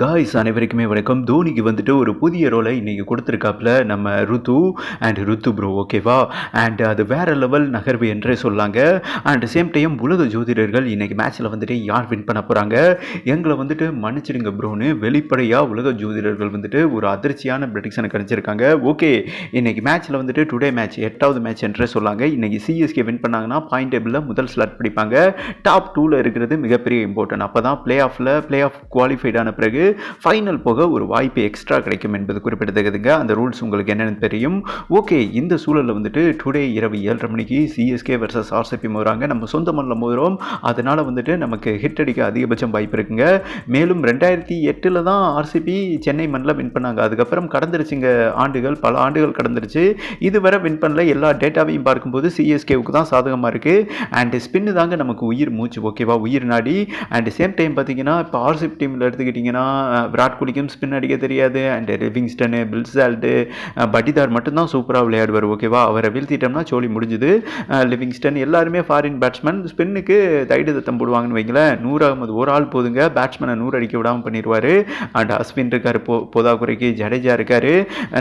Guys அனைவருக்குமே வணக்கம். தோனிக்கு வந்துட்டு ஒரு புதிய ரோலை இன்றைக்கி கொடுத்துருக்காப்புல நம்ம ருத்து அண்ட் ருத்து ப்ரோ ஓகேவா அண்ட் அது வேற லெவல் நகர்வு என்றே சொல்லாங்க. அண்ட் சேம் டைம் உலக ஜோதிடர்கள் இன்றைக்கி மேட்ச்சில் வந்துட்டு யார் வின் பண்ண போகிறாங்க எங்களை வந்துட்டு மன்னிச்சிடுங்க ப்ரோன்னு வெளிப்படையாக உலக ஜோதிடர்கள் வந்துட்டு ஒரு அதிர்ச்சியான ப்ரெடிக்ஷனை கணிச்சிருக்காங்க. ஓகே இன்றைக்கி மேட்ச்சில் வந்துட்டு டுடே மேட்ச் எட்டாவது மேட்ச் என்றே சொல்லாங்க. இன்றைக்கி சிஎஸ்கே வின் பண்ணாங்கன்னா பாயிண்ட் டேபிளில் முதல் ஸ்லாட் பிடிப்பாங்க. டாப் டூவில் இருக்கிறது மிகப்பெரிய இம்பார்ட்டன்ட் அப்போ தான் பிளே ஆஃபில் பிளே ஆஃப் குவாலிஃபைடான பிறகு ஃபைனல் போக ஒரு வாய்ப்பு எக்ஸ்ட்ரா கிடைக்கும் என்பது குறிப்பிடத்தக்கதுங்க. அந்த ரூல்ஸ் உங்களுக்கு என்னென்னு தெரியும். ஓகே இந்த சூழலில் வந்துட்டு டுடே இரவு ஏழரை மணிக்கு சிஎஸ்கே வர்சஸ் ஆர்சிபி மோதுறாங்க. நம்ம சொந்த மண்ணில் மோதுறோம். அதனால் வந்துட்டு நமக்கு ஹிட் அடிக்க அதிகபட்சம் வாய்ப்பு இருக்குங்க. மேலும் ரெண்டாயிரத்தி எட்டில் தான் ஆர்சிபி சென்னை மண்ணில் வின் பண்ணாங்க. அதுக்கப்புறம் கடந்துருச்சுங்க ஆண்டுகள். பல ஆண்டுகள் கடந்துருச்சு. இதுவரை வின் பண்ணல. எல்லா டேட்டாவையும் பார்க்கும்போது சிஎஸ்கேவுக்கு தான் சாதகமாக இருக்குது அண்டு ஸ்பின்னு தாங்க நமக்கு உயிர் மூச்சு. ஓகேவா உயிர் நாடி. அண்ட் சேம் டைம் பார்த்தீங்கன்னா இப்போ ஆர்சிபி டீமில் எடுத்துக்கிட்டிங்கன்னா விராட் கோலிக்கும் ஸ்பின் அடிக்க தெரியாது. அண்ட் லிவிங்ஸ்டனு பில்சால்ட்டு பட்டிதார் மட்டும்தான் சூப்பராக விளையாடுவார் ஓகேவா அவரை வீழ்த்திட்டோம்னா சோழி முடிஞ்சுது. லிவிங்ஸ்டன் எல்லாருமே ஃபாரின் பேட்ஸ்மேன் ஸ்பின்னுக்கு தைடு தத்தம் போடுவாங்கன்னு வைங்களேன். நூறு அகமது ஒரு ஆள் போதுங்க. பேட்ஸ்மேனை நூறு அடிக்க விடாமல் பண்ணிடுவார் அண்ட் அஸ்வின் இருக்கார் போ போதாக்குறைக்கு ஜடேஜா இருக்கார்.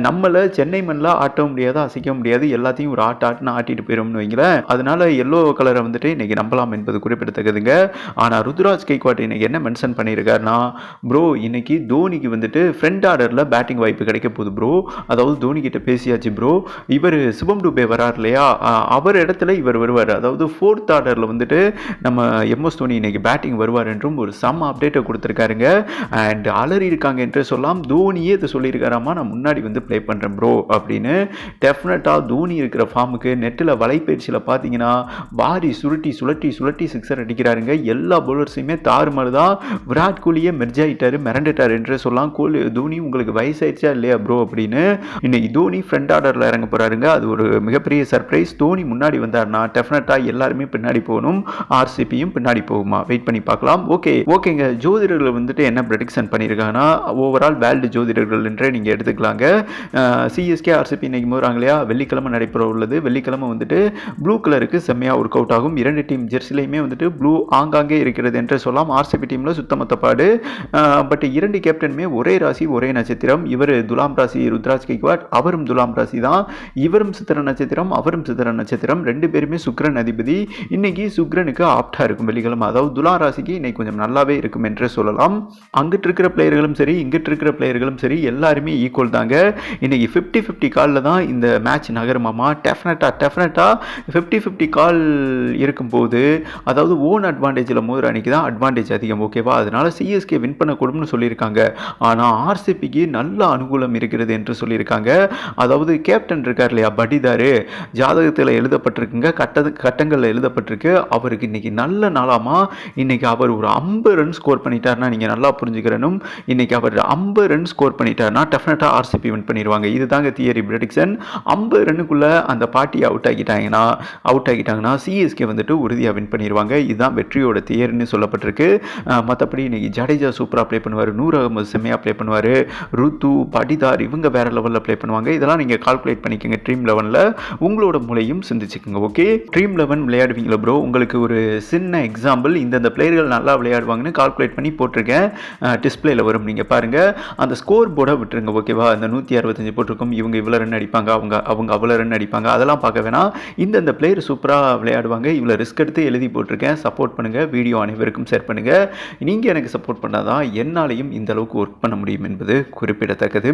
நம்மளை சென்னை மண்ணில் ஆட்ட முடியாது அசைக்க முடியாது. எல்லாத்தையும் ஒரு ஆட்ட ஆட்டுன்னு ஆட்டிட்டு போயிடும்னு வைங்களேன். அதனால எல்லோ கலரை வந்துட்டு இன்னைக்கு நம்பலாம் என்பது குறிப்பிடத்தக்கதுங்க. ஆனால் ருத்ராஜ் கைக்வாட் இன்னைக்கு என்ன மென்ஷன் பண்ணியிருக்காருன்னா ப்ரோ இன்னைக்கு தோனிக்கு வந்துட்டு ஃப்ரண்ட் ஆர்டரில் பேட்டிங் வாய்ப்பு கிடைக்க போகுது ப்ரோ அதாவது தோனி கிட்ட பேசியாச்சு ப்ரோ இவர் சிவம் டுபே வரார் இல்லையா? அவர் இடத்துல இவர் வருவார். அதாவது ஃபோர்த் ஆர்டரில் வந்துட்டு நம்ம எம்எஸ் தோனி இன்னைக்கு பேட்டிங் வருவார் என்றும் ஒரு சம் அப்டேட்டை கொடுத்துருக்காருங்க. அண்ட் அலறி இருக்காங்க என்று சொல்லலாம் தோனியே இதை சொல்லியிருக்காராமா? நான் முன்னாடி வந்து ப்ளே பண்ணுறேன் ப்ரோ அப்படின்னு டெஃபினட்டாக தோனி இருக்கிற ஃபார்முக்கு நெட்டில் வலைப்பயிற்சியில் பார்த்தீங்கன்னா பாரி சுருட்டி சுழட்டி சுழட்டி சிக்ஸர் அடிக்கிறாருங்க. எல்லா பவுலர்ஸையுமே தாறுமாறு தான் விராட் கோலியே மெர்ஜாயிட்டார் மிரண்டுட்டார் என்று சொல்லலாம். கோலி தோனி உங்களுக்கு வயசாயிடுச்சா இல்லையா ப்ரோ அப்படின்னு. இன்னைக்கு தோனி ஃப்ரண்ட் ஆர்டரில் இறங்க போறாருங்க. அது ஒரு மிகப்பெரிய சர்ப்ரைஸ் தோனி முன்னாடி வந்தார்னா டெஃபினட்டாக எல்லாருமே பின்னாடி போகணும். ஆர்சிபியும் பின்னாடி போகுமா? வெயிட் பண்ணி பார்க்கலாம். ஓகே ஓகேங்க ஜோதிடர்கள் வந்துட்டு என்ன ப்ரெடிக்ஷன் பண்ணியிருக்காங்கன்னா ஓவரால் வேர்ல்டு ஜோதிடர்கள் என்றே நீங்கள் எடுத்துக்கலாங்க. சிஎஸ்கே ஆர்சிபி இன்னைக்கு போகிறாங்க இல்லையா வெள்ளிக்கிழமை நடைபெற உள்ளது. வெள்ளிக்கிழமை வந்துட்டு ப்ளூ கலருக்கு செம்மையாக ஒர்க் அவுட் ஆகும். இரண்டு டீம் ஜெர்சிலையுமே வந்துட்டு ப்ளூ ஆங்காங்கே இருக்கிறது என்று சொல்லலாம். ஆர்சிபி டீமில் சுத்தமத்தப்பாடு பட். இரண்டு கேப்டனுமே ஒரே ராசி ஒரே நட்சத்திரம். இவர் துலாம் ராசி ருத்ராஜ் கைக்வாட் அவரும் துலாம் ராசி தான். இவரும் சித்திர நட்சத்திரம் அவரும் சித்திர நட்சத்திரம். ரெண்டு பேருமே சுக்ரன் அதிபதி. இன்னைக்கு சுக்ரனுக்கு ஆப்டா இருக்கும் வெள்ளிக்கிழமை அதாவது துலா ராசிக்கு இன்னைக்கு கொஞ்சம் நல்லாவே இருக்கும் என்று சொல்லலாம். அங்கிட்டு இருக்கிற பிளேயர்களும் சரி இங்கிட்டு இருக்கிற பிளேயர்களும் சரி எல்லாருமே ஈக்குவல் தாங்க. இன்னைக்கு ஃபிஃப்டி ஃபிஃப்டி காலில் தான் இந்த மேட்ச் நகருமாமா? டெஃபினட்டாக டெஃபினட்டாக ஃபிஃப்டி ஃபிஃப்டி கால் இருக்கும்போது அதாவது ஓன் அட்வான்டேஜில் மோதுற அன்னைக்கு தான் அட்வான்டேஜ் அதிகம் ஓகேவா அதனால சிஎஸ்கே வின் இருக்கும்னு சொல்லியிருக்காங்க. ஆனால் ஆர்சிபிக்கு நல்ல அனுகூலம் இருக்கிறது என்று சொல்லியிருக்காங்க. அதாவது கேப்டன் இருக்கார் இல்லையா படிதாரு ஜாதகத்தில் எழுதப்பட்டிருக்குங்க கட்ட கட்டங்களில் எழுதப்பட்டிருக்கு. அவருக்கு இன்றைக்கி நல்ல நாளாமா? இன்றைக்கி அவர் ஒரு ஐம்பது ரன் ஸ்கோர் பண்ணிட்டார்னா நீங்கள் நல்லா புரிஞ்சுக்கிறனும். இன்றைக்கி அவர் ஐம்பது ரன் ஸ்கோர் பண்ணிட்டார்னா டெஃபினட்டாக ஆர்சிபி வின் பண்ணிடுவாங்க இது தாங்க தியரி ப்ரெடிக்ஷன் ஐம்பது ரன்னுக்குள்ளே அந்த பார்ட்டி அவுட் ஆகிட்டாங்கன்னா அவுட் ஆகிட்டாங்கன்னா சிஎஸ்கே வந்துட்டு உறுதியாக வின் பண்ணிடுவாங்க இதுதான் வெற்றியோட தியரின்னு சொல்லப்பட்டிருக்கு. மற்றபடி இன்றைக்கி ஜடேஜா சூப்பராக ப்ளே பண்ணுவார். நூறு அகமது செம்மையாக ப்ளே பண்ணுவார். ருத்து படிதார் இவங்க வேற லெவலில் ப்ளே பண்ணுவாங்க. இதெல்லாம் நீங்கள் கால்குலேட் பண்ணிக்கோங்க ட்ரீம் லெவனில் உங்களோட மூலையும் சிந்திச்சுக்கோங்க ஓகே ட்ரீம் லெவன் விளையாடுவீங்களா ப்ரோ உங்களுக்கு ஒரு சின்ன எக்ஸாம்பிள் இந்தந்த பிளேயர்கள் நல்லா விளையாடுவாங்கன்னு கால்குலேட் பண்ணி போட்டிருக்கேன். டிஸ்பிளேல வரும். நீங்கள் பாருங்கள் அந்த ஸ்கோர் போர்டை விட்டுருங்க ஓகேவா அந்த நூற்றி அறுபத்தஞ்சு போட்டிருக்கும். இவங்க இவ்வளோ ரன் அடிப்பாங்க அவங்க அவங்க அவ்வளோ ரன் அடிப்பாங்க. அதெல்லாம் பார்க்க வேணாம். இந்தந்த பிளேயர் சூப்பராக விளையாடுவாங்க. இவ்வளோ ரிஸ்க் எடுத்து எழுதி போட்டிருக்கேன். சப்போர்ட் பண்ணுங்கள் வீடியோ அனைவருக்கும் ஷேர் பண்ணுங்கள் நீங்கள் எனக்கு சப்போர்ட் பண்ணாதான் என்னாலையும் இந்த அளவுக்கு ஒர்க் பண்ண முடியும் என்பது குறிப்பிடத்தக்கது.